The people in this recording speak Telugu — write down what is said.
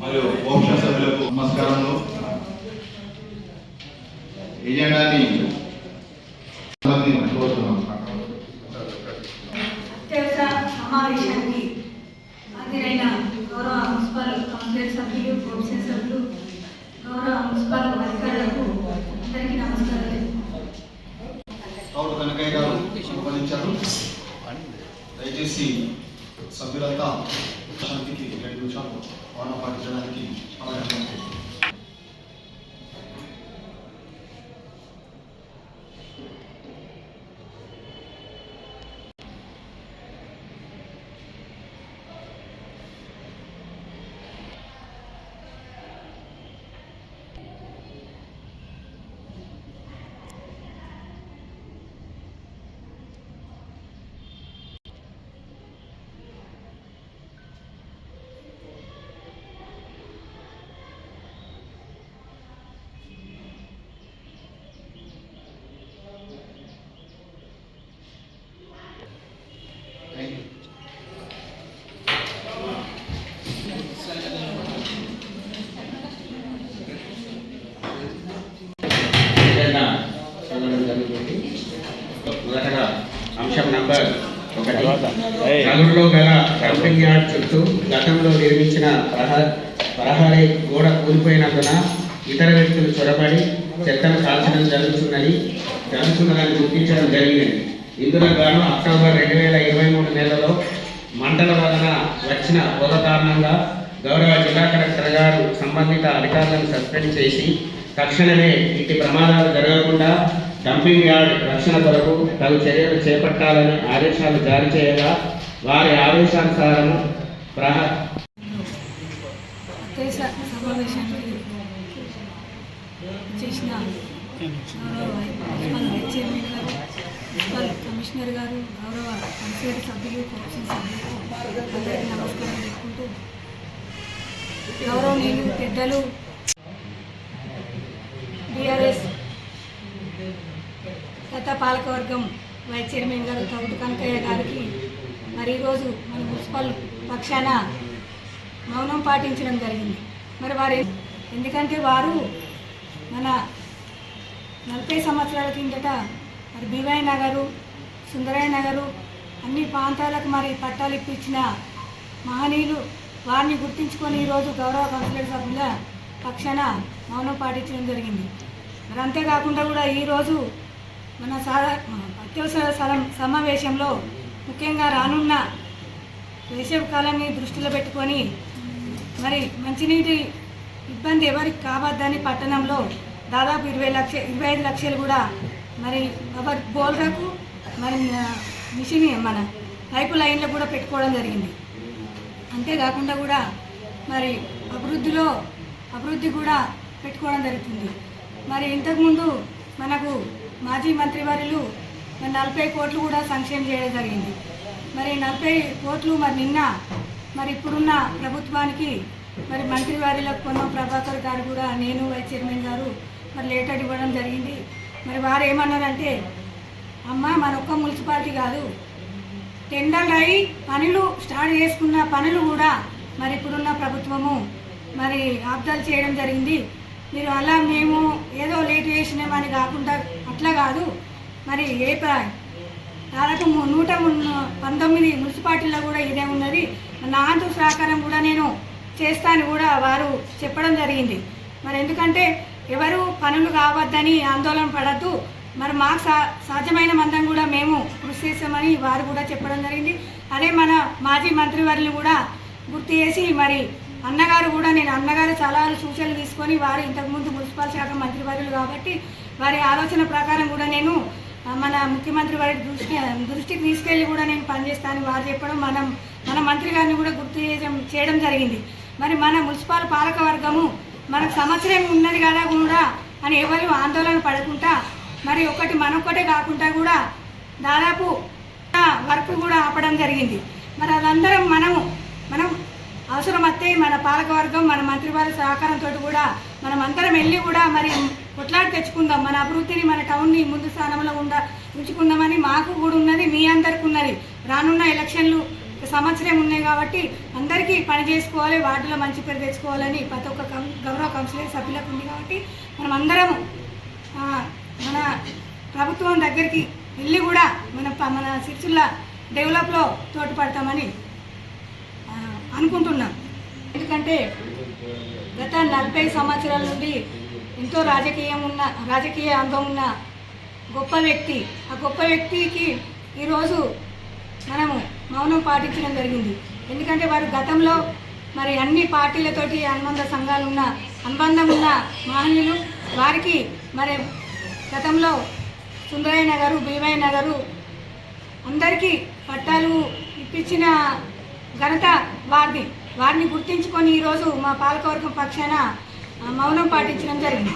మరియు మోక్ష సభ్యులకు నమస్కారంలో ఎజెండాని సమావేశానికి దయచేసి సభ్యులంతా శాంతికి రెండు నిమిషాలు మౌనం పాటించడానికి అవకాశం మొదటగా అంశం నంబర్ ఒకటి. గల డంపింగ్ యార్డ్ చుట్టూ గతంలో నిర్మించిన ప్రహ ప్రహరీ గోడ కూలిపోయినందున ఇతర వ్యక్తులు చొరబడి చెత్తను కాల్చడం జరుగుతున్నది జరుగుతున్నదని గుర్తించడం జరిగినది ఇందులో గాను అక్టోబర్ రెండు వేల ఇరవై మూడు నెలలో మంటల వలన వచ్చిన పొగ కారణంగా గౌరవ జిల్లా కలెక్టర్ గారు సంబంధిత అధికారులను సస్పెండ్ చేసి తక్షణమే ఇట్టి ప్రమాదాలు జరగకుండా డంపింగ్ యార్డ్ రక్షణ కొరకు తగు చర్యలు చేపట్టాలని ఆదేశాలు జారీ చేయగా వారి ఆదేశానుసారము ప్రహ చేసిన గారు మున్సిపల్ కమిషనర్ గారు గౌరవ కౌన్సిలర్ సభ్యులు కౌన్సిల్ సభ్యులు అందరికీ నమస్కారం చెప్పుకుంటూ గౌరవనీయులు పెద్దలు కొత్త పాలకవర్గం వైస్ చైర్మన్ గారు తౌడు కనకయ్య గారికి మరి ఈరోజు మన మున్సిపల్ పక్షాన మౌనం పాటించడం జరిగింది. మరి వారు ఎందుకంటే వారు మన నలభై సంవత్సరాల కిందట మరి బీవై నగరు సుందరయ్య నగరు అన్ని ప్రాంతాలకు మరి పట్టాలు ఇప్పించిన మహనీయులు వారిని గుర్తించుకొని ఈరోజు గౌరవ కౌన్సిలర్ సభ్యుల పక్షాన మౌనం పాటించడం జరిగింది. మరి అంతేకాకుండా కూడా ఈరోజు మన అత్యవసర స్థలం సమావేశంలో ముఖ్యంగా రానున్న వేసవి కాలాన్ని దృష్టిలో పెట్టుకొని మరి మంచినీటి ఇబ్బంది ఎవరికి కావద్దని పట్టణంలో దాదాపు ఇరవై లక్ష ఇరవై ఐదు లక్షలు కూడా మరి ఎవరి బోల్రకు మరి మిషన్ మన పైపు లైన్లు కూడా పెట్టుకోవడం జరిగింది. అంతేకాకుండా కూడా మరి అభివృద్ధిలో అభివృద్ధి కూడా పెట్టుకోవడం జరుగుతుంది. మరి ఇంతకుముందు మనకు మాజీ మంత్రివర్యులు మరి నలభై కోట్లు కూడా సంక్షేమం చేయడం జరిగింది. మరి నలభై కోట్లు మరి నిన్న మరి ఇప్పుడున్న ప్రభుత్వానికి మరి మంత్రివారిలకు పొన్నం ప్రభాకర్ గారు కూడా నేను వైస్ చైర్మన్ గారు మరి లేటర్ ఇవ్వడం జరిగింది. మరి వారు ఏమన్నారంటే అమ్మ మన ఒక్క మున్సిపాలిటీ కాదు. టెండర్లు అయి పనులు స్టార్ట్ చేసుకున్న పనులు కూడా మరి ఇప్పుడున్న ప్రభుత్వము మరి ఆబ్దాలు చేయడం జరిగింది. మీరు అలా మేము ఏదో లేట్ చేసినామని కాకుండా అట్లా కాదు. మరి ఏ దాదాపు నూట పంతొమ్మిది మున్సిపాలిటీలో కూడా ఇదే ఉన్నది. నా సహకారం కూడా నేను చేస్తాను కూడా వారు చెప్పడం జరిగింది. మరి ఎందుకంటే ఎవరు పనులు కావద్దని ఆందోళన పడద్దు. మరి మాకు సా సాధ్యమైన మందం కూడా మేము కృషి చేస్తామని వారు కూడా చెప్పడం జరిగింది. అదే మన మాజీ మంత్రివర్యులు కూడా గుర్తు చేసి మరి అన్నగారు కూడా నేను అన్నగారు చాలా సూచనలు తీసుకొని వారు ఇంతకుముందు మున్సిపల్ శాఖ మంత్రి వర్యులు కాబట్టి వారి ఆలోచన ప్రకారం కూడా నేను మన ముఖ్యమంత్రి వారి దృష్టి దృష్టికి తీసుకెళ్ళి కూడా నేను పనిచేస్తానని వారు చెప్పడం మనం మన మంత్రి గారిని కూడా గుర్తు చేయడం చేయడం జరిగింది. మరి మన మున్సిపల్ పాలక వర్గము మనకు సంవత్సరం ఉన్నది కదా కూడా అని ఎవరు ఆందోళన పడకుండా మరి ఒకటి మనొక్కటే కాకుండా కూడా దాదాపు వర్క్ కూడా ఆపడం జరిగింది. మరి అదందరం మనము మనం అవసరం వస్తే మన పాలకవర్గం మన మంత్రివారి సహకారంతో కూడా మనం అందరం వెళ్ళి కూడా మరి కొట్లాడి తెచ్చుకుందాం. మన అభివృద్ధిని మన టౌన్ని ముందు స్థానంలో ఉండ ఉంచుకుందామని మాకు కూడా ఉన్నది మీ అందరికి ఉన్నది. రానున్న ఎలక్షన్లు సంవత్సరం ఉన్నాయి కాబట్టి అందరికీ పని చేసుకోవాలి వార్డులో మంచి పేరు తెచ్చుకోవాలని ప్రతి ఒక్క గౌరవ కౌన్సిలర్ సభ్యులకు ఉంది కాబట్టి మనం అందరం మన ప్రభుత్వం దగ్గరికి వెళ్ళి కూడా మన మన సిరిసిల్ల డెవలప్లో తోడ్పడతామని అనుకుంటున్నాను అనుకుంటున్నాం. ఎందుకంటే గత నలభై సంవత్సరాల నుండి ఎంతో రాజకీయం ఉన్న రాజకీయ అందం ఉన్న గొప్ప వ్యక్తి ఆ గొప్ప వ్యక్తికి ఈరోజు మనము మౌనం పాటించడం జరిగింది. ఎందుకంటే వారు గతంలో మరి అన్ని పార్టీలతోటి అనుబంధ సంఘాలు ఉన్న అనుబంధం ఉన్న మహనీయులు వారికి మరి గతంలో సుందరయ్య నగరు భీమయ్య నగరు అందరికీ పట్టాలు ఇప్పించిన ఘనత వారిది. వారిని గుర్తించుకొని ఈరోజు మా పాలకవర్గం పక్షాన మౌనం పాటించడం జరిగింది.